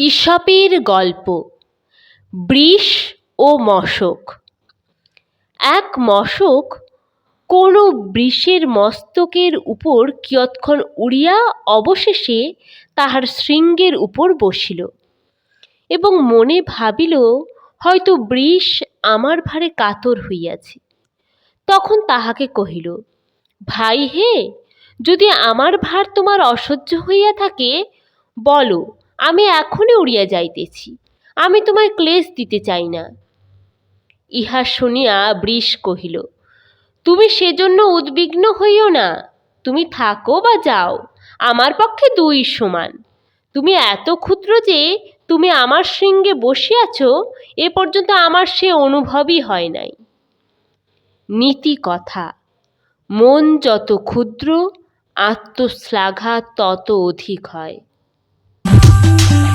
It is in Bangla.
ঈশপের গল্প, বৃষ ও মশক। এক মশক কোনো বৃষের মস্তকের উপর কিয়ৎক্ষণ উড়িয়া অবশেষে তাহার শৃঙ্গের উপর বসিল এবং মনে ভাবিল, হয়তো বৃষ আমার ভারে কাতর হইয়াছে। তখন তাহাকে কহিল, ভাই হে, যদি আমার ভার তোমার অসহ্য হইয়া থাকে, বলো আমি এখনই উড়িয়া যাইতেছি। আমি তোমায় ক্লেশ দিতে চাই না। ইহা শুনিয়া বৃষ কহিল, তুমি সেজন্য উদ্বিগ্ন হইও না। তুমি থাকো বা যাও, আমার পক্ষে দুই সমান। তুমি এত ক্ষুদ্র যে তুমি আমার শৃঙ্গে বসিয়াছ, এ পর্যন্ত আমার সে অনুভবই হয় নাই। নীতি কথা, মন যত ক্ষুদ্র, আত্মশ্লাঘা তত অধিক হয়। Thank you.